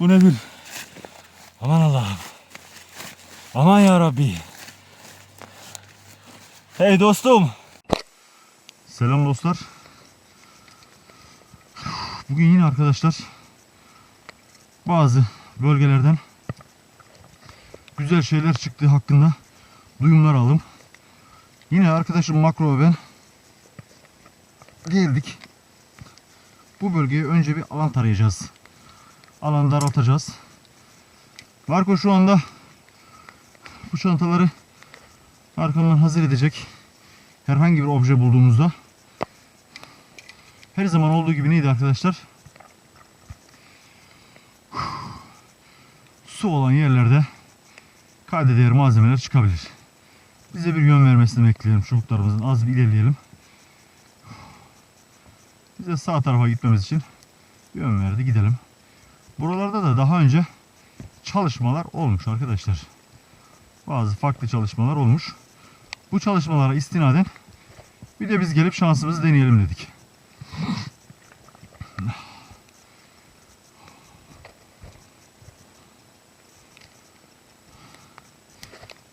Bu nedir? Aman Allah'ım. Aman ya Rabbi. Hey dostum. Selam dostlar. Bugün yine arkadaşlar bazı bölgelerden güzel şeyler çıktığı hakkında duyumlar aldım. Yine arkadaşım Makro ve ben geldik. Bu bölgeye önce bir alan tarayacağız. Alanı daraltacağız. Marco şu anda bu çantaları arkamdan hazır edecek. Herhangi bir obje bulduğumuzda her zaman olduğu gibi neydi arkadaşlar? Su olan yerlerde değer malzemeler çıkabilir. Bize bir yön vermesini bekleyelim çubuklarımızın. Az bir ilerleyelim. Bize sağ tarafa gitmemiz için yön verdi. Gidelim. Buralarda da daha önce çalışmalar olmuş arkadaşlar. Bazı farklı çalışmalar olmuş. Bu çalışmalara istinaden bir de biz gelip şansımızı deneyelim dedik.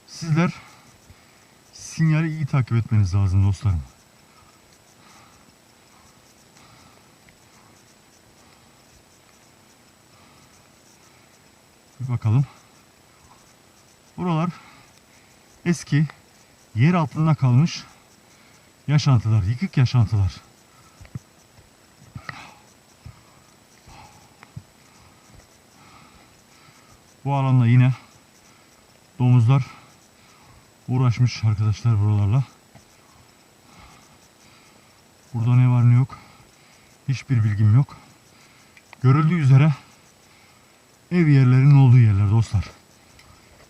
Sizler sinyali iyi takip etmeniz lazım dostlarım. Bir bakalım. Buralar eski yer altında kalmış yaşantılar, yıkık yaşantılar. Bu alanda yine domuzlar uğraşmış arkadaşlar buralarla. Burada ne var ne yok hiçbir bilgim yok. Görüldüğü üzere ev yerlerinin olduğu yerler dostlar.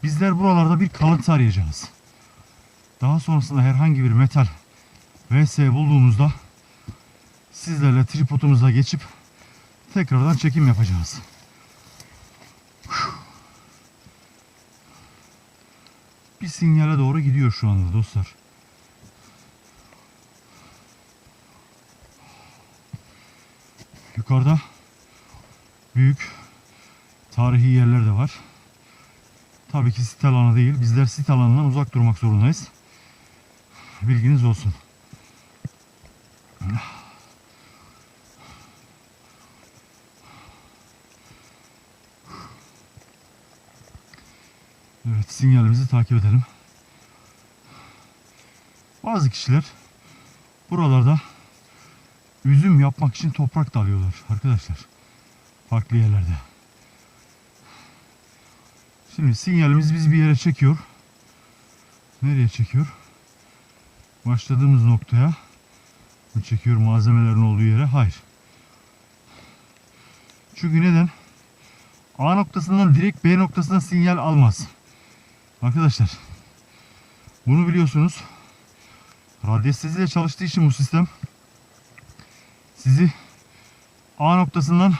Bizler buralarda bir kalıntı arayacağız. Daha sonrasında herhangi bir metal vs bulduğumuzda sizlerle tripodumuza geçip tekrardan çekim yapacağız. Bir sinyale doğru gidiyor şu anda dostlar. Yukarıda büyük tarihi yerler de var. Tabii ki sit alanı değil. Bizler sit alanından uzak durmak zorundayız. Bilginiz olsun. Evet sinyalimizi takip edelim. Bazı kişiler buralarda üzüm yapmak için toprak da alıyorlar arkadaşlar. Farklı yerlerde. Şimdi sinyalimiz bizi bir yere çekiyor. Nereye çekiyor? Başladığımız noktaya mı çekiyor malzemelerin olduğu yere? Hayır. Çünkü neden? A noktasından direkt B noktasına sinyal almaz. Arkadaşlar bunu biliyorsunuz. Radyestezi ile çalıştığı için bu sistem sizi A noktasından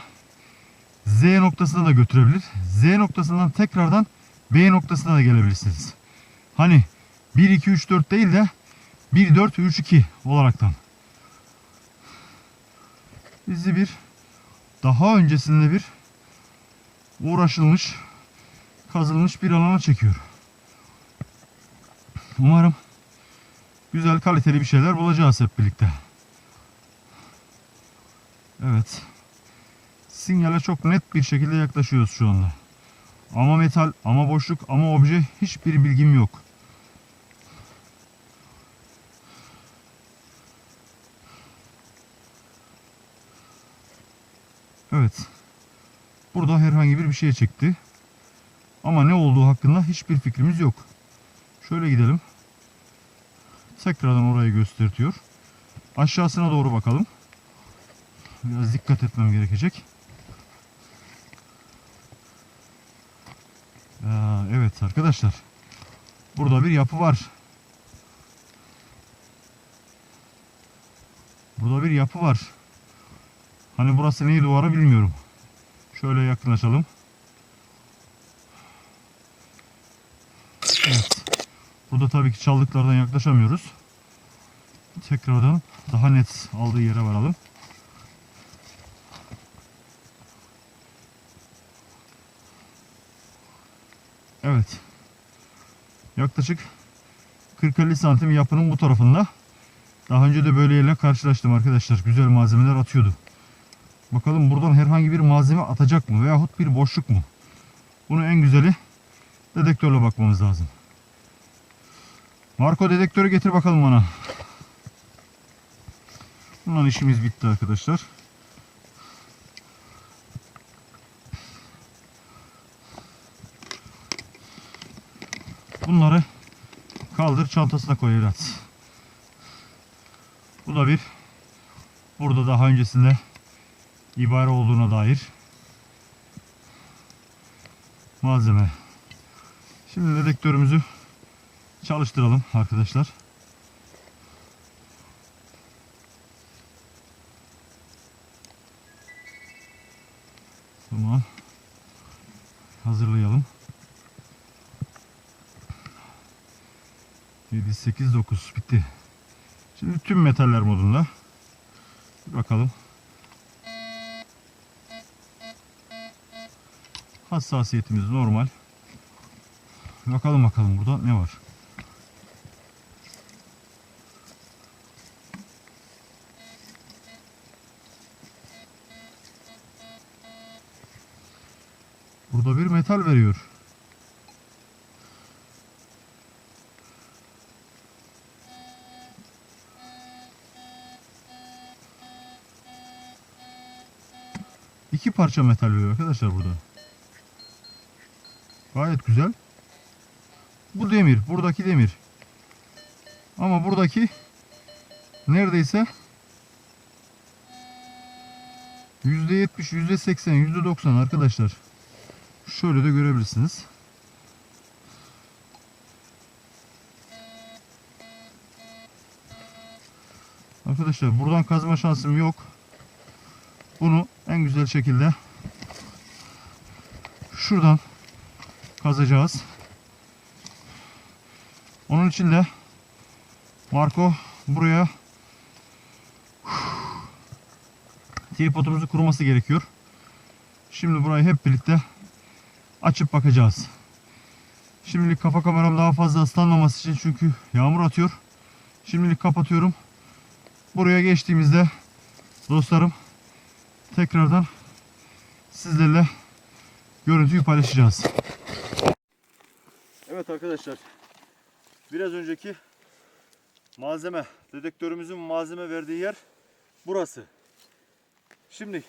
Z noktasına da götürebilir. Z noktasından tekrardan B noktasına da gelebilirsiniz. Hani 1 2 3 4 değil de 1 4 3 2 olaraktan. Bizi bir daha öncesinde bir uğraşılmış, kazılmış bir alana çekiyor. Umarım güzel kaliteli bir şeyler bulacağız hep birlikte. Evet. Sinyale çok net bir şekilde yaklaşıyoruz şu anda. Ama metal, ama boşluk, ama obje hiçbir bilgim yok. Evet. Burada herhangi bir bir şey çekti. Ama ne olduğu hakkında hiçbir fikrimiz yok. Şöyle gidelim. Tekrardan orayı gösteriyor. Aşağısına doğru bakalım. Biraz dikkat etmem gerekecek. Ya, evet arkadaşlar. Burada bir yapı var. Burada bir yapı var. Hani burası neyi duvarı bilmiyorum. Şöyle yakınlaşalım. Evet. Burada tabii ki çaldıklardan yaklaşamıyoruz. Tekrardan daha net aldığı yere varalım. Evet. Yaklaşık 40-50 santim yapının bu tarafında. Daha önce de böyle yerle karşılaştım arkadaşlar. Güzel malzemeler atıyordu. Bakalım buradan herhangi bir malzeme atacak mı? Veyahut bir boşluk mu? Bunu en güzeli dedektörle bakmamız lazım. Marco dedektörü getir bakalım bana. Bundan işimiz bitti arkadaşlar. Bunları kaldır çantasına koy evlat. Bu da bir burada daha öncesinde ibare olduğuna dair malzeme. Şimdi dedektörümüzü çalıştıralım arkadaşlar. Tamam. Hazırlayalım. 7, 8, 9 bitti. Şimdi tüm metaller modunda. Bir bakalım. Hassasiyetimiz normal. Bakalım bakalım burada ne var. Burada bir metal veriyor. Parça metal veriyor arkadaşlar burada. Gayet güzel. Bu demir. Buradaki demir. Ama buradaki neredeyse %70, %80, %90 arkadaşlar. Şöyle de görebilirsiniz. Arkadaşlar buradan kazma şansım yok. Bunu en güzel şekilde şuradan kazacağız. Onun için de Marco buraya tripodumuzu kurması gerekiyor. Şimdi burayı hep birlikte açıp bakacağız. Şimdilik kafa kameram daha fazla ıslanmaması için çünkü yağmur atıyor. Şimdilik kapatıyorum. Buraya geçtiğimizde dostlarım tekrardan sizlerle görüntüyü paylaşacağız. Evet arkadaşlar. Biraz önceki malzeme, dedektörümüzün malzeme verdiği yer burası. Şimdi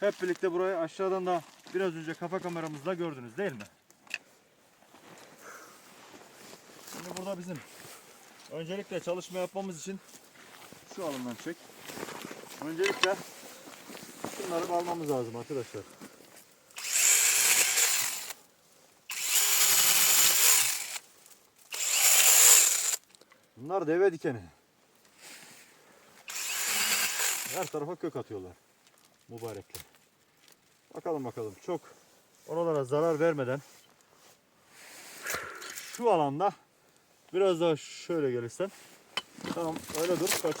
hep birlikte burayı aşağıdan da biraz önce kafa kameramızla gördünüz değil mi? Şimdi burada bizim öncelikle çalışma yapmamız için şu alımdan çek. Öncelikle şunları almamız lazım arkadaşlar. Bunlar deve dikeni. Her tarafa kök atıyorlar. Mübarekler. Bakalım bakalım çok oralara zarar vermeden şu alanda biraz daha şöyle gelirsen tamam öyle dur kaç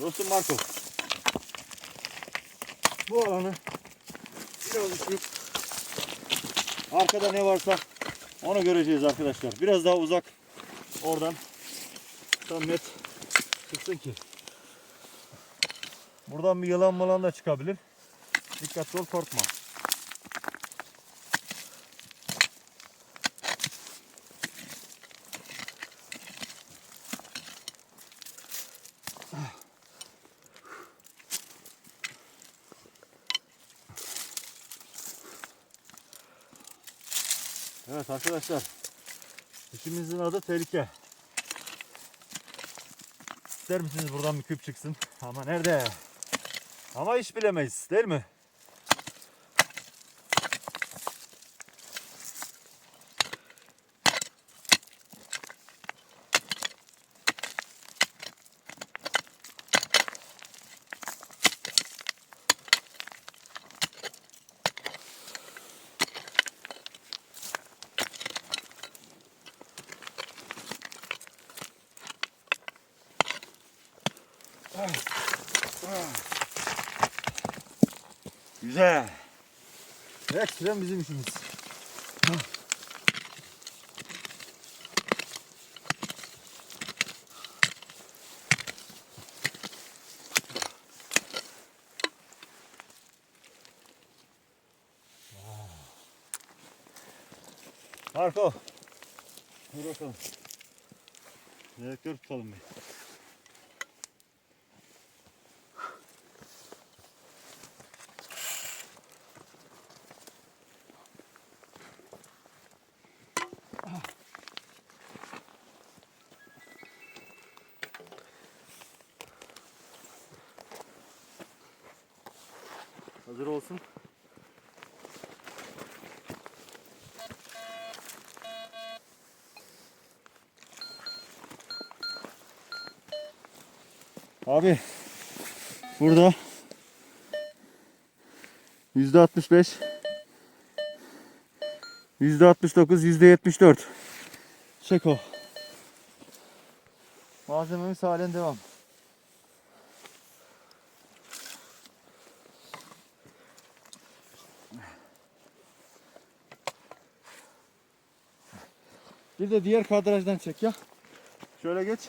dostum Marco bu alanı biraz düşürüp arkada ne varsa onu göreceğiz arkadaşlar. Biraz daha uzak oradan. Tam net çıksın ki. Buradan bir yılan malan da çıkabilir. Dikkatli ol korkma Evet arkadaşlar. İşimizin adı tehlike. İster misiniz buradan bir küp çıksın? Ama nerede? Ama hiç bilemeyiz değil mi? Ekstrem bizim işimiz. Marco. Dur bakalım. Direktör tutalım bir. Hazır olsun. Abi burada yüzde 65 yüzde 69 yüzde 74 Çeko Malzememiz halen devam Bir de diğer kadrajdan çek ya. Şöyle geç.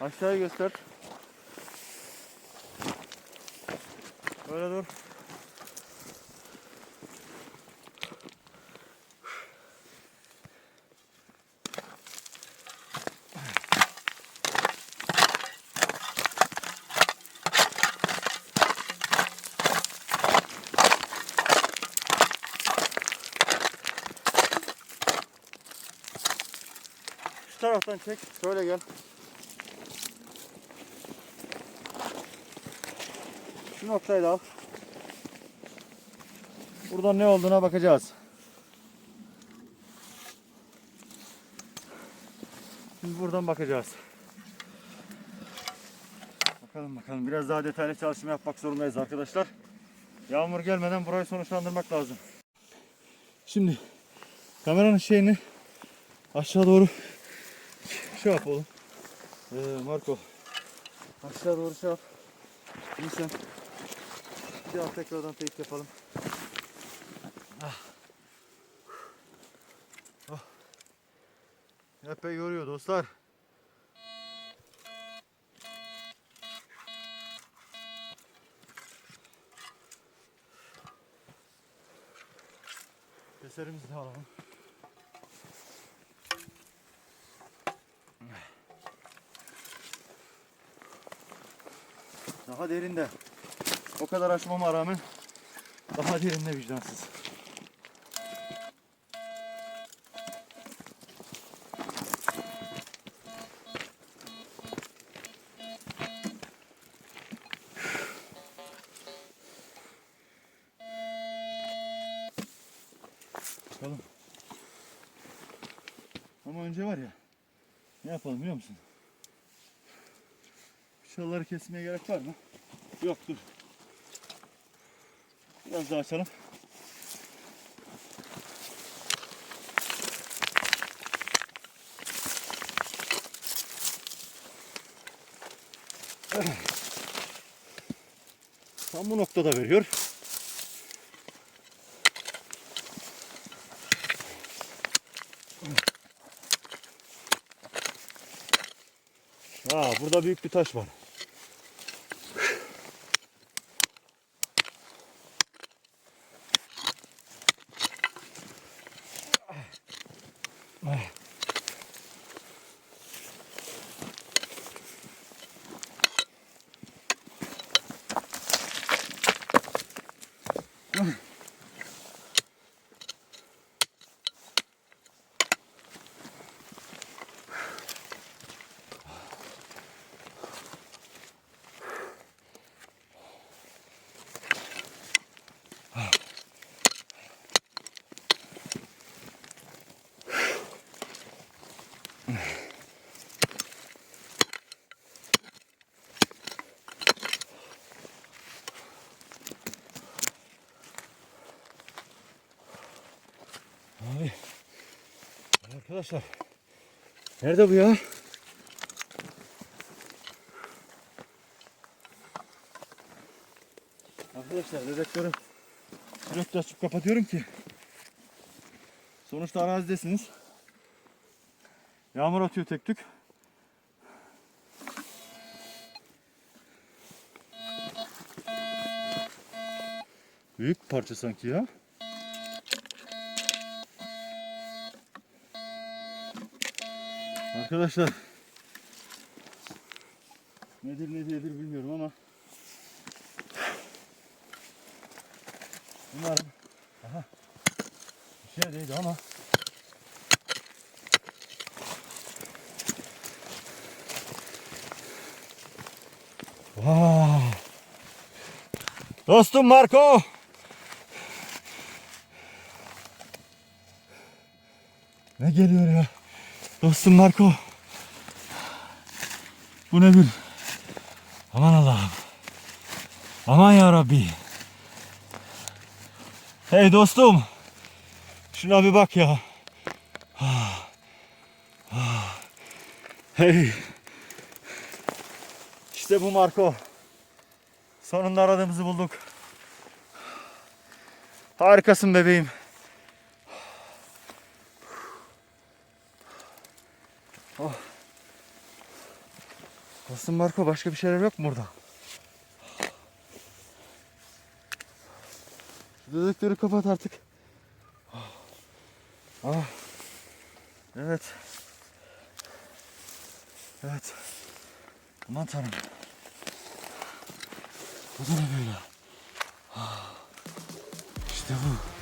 Aşağıya göster. Böyle dur. Taraftan çek. Şöyle gel. Şu noktayı da al. Buradan ne olduğuna bakacağız. Şimdi buradan bakacağız. Bakalım bakalım. Biraz daha detaylı çalışma yapmak zorundayız arkadaşlar. Yağmur gelmeden burayı sonuçlandırmak lazım. Şimdi kameranın şeyini aşağı doğru şey yap oğlum. Ee, Marco. Aşağı doğru şey yap. İyi sen. Bir daha tekrardan teyit yapalım. Ah. Oh. Epey yoruyor dostlar. Keserimizi de alalım. Daha derinde. O kadar aşmama rağmen daha derinde vicdansız. Bakalım. Ama önce var ya ne yapalım biliyor musun? Şuraları kesmeye gerek var mı? Yok dur. Biraz daha açalım. Tam bu noktada veriyor. Aa, burada büyük bir taş var. Come on. Abi. Arkadaşlar. Nerede bu ya? Arkadaşlar dedektörü sürekli açıp kapatıyorum ki Sonuçta arazidesiniz. Yağmur atıyor tek tük. Büyük parça sanki ya. Arkadaşlar nedir ne değildir bilmiyorum ama umarım aha bir şey değildi ama Vay. Dostum Marco. Ne geliyor ya? Dostum Marco. Bu nedir? Aman Allah'ım. Aman ya Rabbi. Hey dostum. Şuna bir bak ya. Ah. Ah. Hey. İşte bu Marco. Sonunda aradığımızı bulduk. Harikasın bebeğim. Dostum Marco başka bir şeyler yok mu burada? Şu dedektörü kapat artık. Ah. Evet. Evet. Aman tanrım. Bu da ne böyle? Ah. İşte bu.